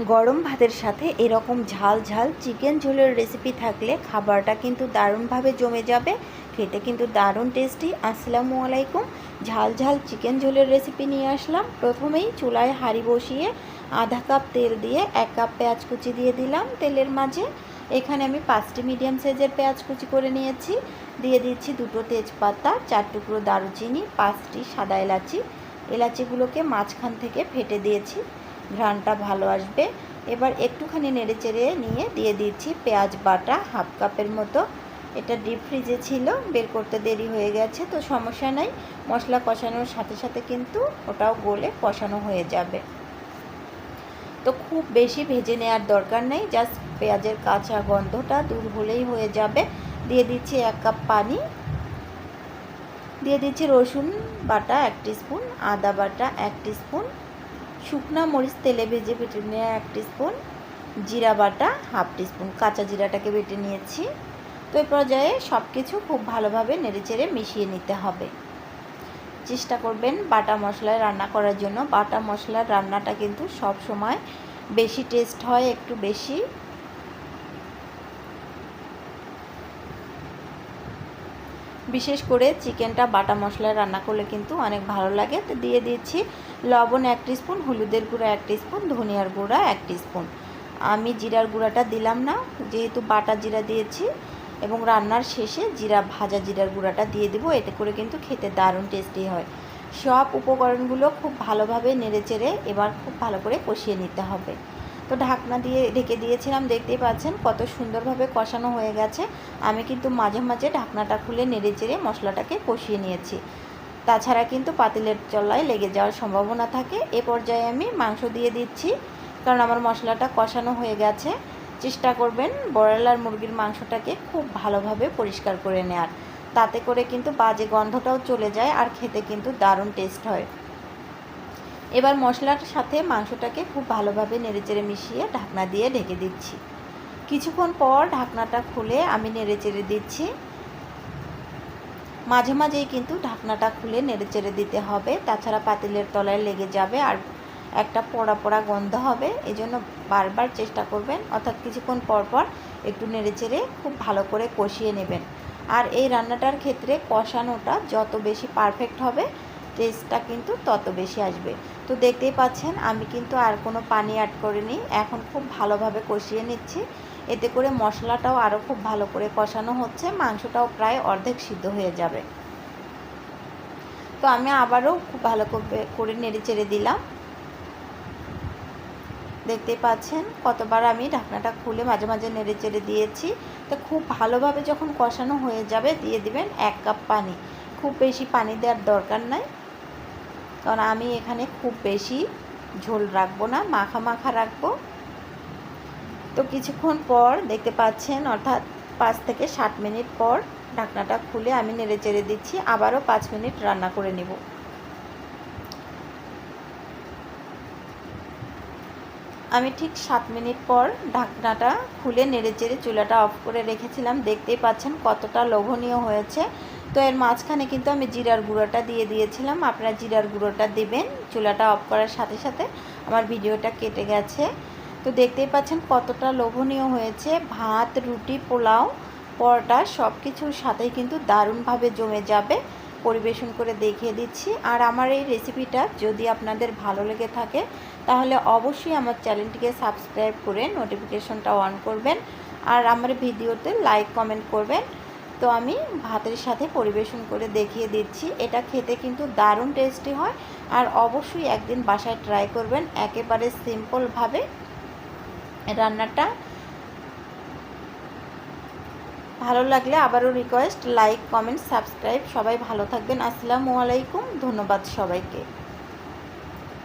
গরম ভাতের সাথে এরকম ঝাল ঝাল চিকেন ঝোলের রেসিপি থাকলে খাবারটা কিন্তু দারুণভাবে জমে যাবে। খেতে কিন্তু দারুণ টেস্টি আসসালামু আলাইকুম। ঝাল ঝাল চিকেন ঝোলের রেসিপি নিয়ে আসলাম। প্রথমেই চুলায় হাঁড়ি বসিয়ে আধা কাপ তেল দিয়ে এক কাপ পেঁয়াজ কুচি দিয়ে দিলাম তেলের মাঝে। এখানে আমি পাঁচটি মিডিয়াম সাইজের পেঁয়াজ কুচি করে নিয়েছি। দিয়ে দিচ্ছি দুটো তেজপাতা, চার টুকরো দারুচিনি, পাঁচটি সাদা এলাচি। এলাচিগুলোকে মাঝখান থেকে ফেটে দিয়েছি। ঘ্রাণটা ভালো আসবে। এবার একটুখানি নেড়ে চেড়ে নিয়ে দিয়ে দিচ্ছি পেঁয়াজ বাটা হাফ কাপের মতো। এটা ডিপ ফ্রিজে ছিল, বের করতে দেরি হয়ে গেছে, তো সমস্যা নাই। মশলা কষানোর সাথে সাথে কিন্তু ওটাও গলে কষানো হয়ে যাবে। তো খুব বেশি ভেজে নেওয়ার দরকার নেই জাস্ট পেঁয়াজের কাঁচা গন্ধটা দূর হলেই হয়ে যাবে। দিয়ে দিচ্ছি এক কাপ পানি। দিয়ে দিচ্ছি রসুন বাটা এক স্পুন, আদা বাটা এক স্পুন। শুকনা মরিচ তেলে ভেজে বেটে নেওয়া এক স্পুন জিরা বাটা হাফ স্পুন কাঁচা জিরাটাকে বেটে নিয়েছি। তো এ পর্যায়ে সব কিছু খুব ভালোভাবে নেড়েচেড়ে মিশিয়ে নিতে হবে। চেষ্টা করবেন বাটা মশলায় রান্না করার জন্য। বাটা মশলার রান্নাটা কিন্তু সব সময় বেশি টেস্ট হয়, একটু বেশি। বিশেষ করে চিকেনটা বাটা মশলায় রান্না করলে কিন্তু অনেক ভালো লাগে। তো দিয়ে দিচ্ছি লবণ এক স্পুন হলুদের গুঁড়া এক স্পুন ধনিয়ার গুঁড়া এক স্পুন আমি জিরার গুঁড়াটা দিলাম না, যেহেতু বাটা জিরা দিয়েছি এবং রান্নার শেষে জিরা, ভাজা জিরার গুঁড়াটা দিয়ে দিব, এতে করে কিন্তু খেতে দারুণ টেস্টি হয়। সব উপকরণগুলো খুব ভালোভাবে নেড়েচেড়ে এবার খুব ভালো করে কষিয়ে নিতে হবে। তো ঢাকনা দিয়ে ঢেকে দিয়েছিলাম, দেখতেই পাচ্ছেন কত সুন্দরভাবে কষানো হয়ে গেছে। আমি কিন্তু মাঝে মাঝে ঢাকনাটা খুলে নেড়ে চেড়ে মশলাটাকে কষিয়ে নিয়েছি। তাছাড়া কিন্তু পাতিলের চল্লায় লেগে যাওয়ার সম্ভাবনা থাকে। এ পর্যায়ে আমি মাংস দিয়ে দিচ্ছি, কারণ আমার মশলাটা কষানো হয়ে গেছে। চেষ্টা করবেন বড়লার মুরগির মাংসটাকে খুব ভালোভাবে পরিষ্কার করে নেওয়ার তাতে করে কিন্তু বাজে গন্ধটাও চলে যায় আর খেতে কিন্তু দারুণ টেস্ট হয়। এবার মশলার সাথে মাংসটাকে খুব ভালোভাবে নেড়েচেড়ে মিশিয়ে ঢাকনা দিয়ে ঢেকে দিচ্ছি। কিছুক্ষণ পর ঢাকনাটা খুলে আমি নেড়েচেড়ে দিচ্ছি। মাঝে মাঝেই কিন্তু ঢাকনাটা খুলে নেড়েচেড়ে দিতে হবে। তাছাড়া পাতিলের তলায় লেগে যাবে আর একটা পোড়া পোড়া গন্ধ হবে। এই জন্য বারবার চেষ্টা করবেন, অর্থাৎ কিছুক্ষণ পর পর একটু নেড়েচেড়ে খুব ভালো করে কষিয়ে নেবেন। আর এই রান্নাটার ক্ষেত্রে কষানোটা যত বেশি পারফেক্ট হবে টেস্টটা কিন্তু তত বেশি আসবে। তো দেখতেই পাচ্ছেন, আমি কিন্তু আর কোনো পানি অ্যাড করিনি। এখন খুব ভালোভাবে কষিয়ে নিচ্ছি। এতে করে মশলাটাও আরও খুব ভালো করে কষানো হচ্ছে। মাংসটাও প্রায় অর্ধেক সিদ্ধ হয়ে যাবে। তো আমি আবারও খুব ভালো করে নেড়ে চেড়ে দিলাম। দেখতেই পাচ্ছেন, কতবার আমি ঢাকনাটা খুলে মাঝে মাঝে নেড়ে চেড়ে দিয়েছি। তো খুব ভালোভাবে যখন কষানো হয়ে যাবে, দিয়ে দিবেন এক কাপ পানি। খুব বেশি পানি দেওয়ার দরকার নাই। কারণ আমি এখানে খুব বেশি ঝোল রাখব না, মাখা মাখা রাখব। তো কিছুক্ষণ পর দেখতে পাচ্ছেন, অর্থাৎ পাঁচ থেকে ষাট মিনিট পর ঢাকনাটা খুলে আমি নেড়ে চেড়ে দিচ্ছি, আবারও পাঁচ মিনিট রান্না করে নেব। আমি ঠিক সাত মিনিট পর ঢাকনাটা খুলে নেড়ে চেড়ে চুলাটা অফ করে রেখেছিলাম। দেখতেই পাচ্ছেন কতটা লোভনীয় হয়েছে। তো এর মাঝখানে কিন্তু আমি জিরার গুঁড়োটা দিয়ে দিয়েছিলাম। আপনারা জিরার গুঁড়োটা দেবেন, চুলাটা অফ করার সাথে সাথে আমার ভিডিওটা কেটে গেছে। তো দেখতেই পাচ্ছেন কতটা লোভনীয় হয়েছে। ভাত, রুটি, পোলাও, পরোটা সব কিছুর সাথেই কিন্তু দারুণভাবে জমে যাবে। পরিবেশন করে দেখিয়ে দিচ্ছি। আর আমার এই রেসিপিটা যদি আপনাদের ভালো লেগে থাকে, তাহলে অবশ্যই আমার চ্যানেলটিকে সাবস্ক্রাইব করে নোটিফিকেশনটা অন করবেন। আর আমার ভিডিওতে লাইক কমেন্ট করবেন। তো আমি ভাতের সাথে পরিবেশন করে দেখিয়ে দিচ্ছি। এটা খেতে কিন্তু দারুণ টেস্টি হয় আর অবশ্যই একদিন বাসায় ট্রাই করবেন। একেবারে সিম্পলভাবে রান্নাটা। ভালো লাগলে আবারও রিকোয়েস্ট লাইক কমেন্ট সাবস্ক্রাইব সবাই ভালো থাকবেন। আসসালামু আলাইকুম। ধন্যবাদ সবাইকে।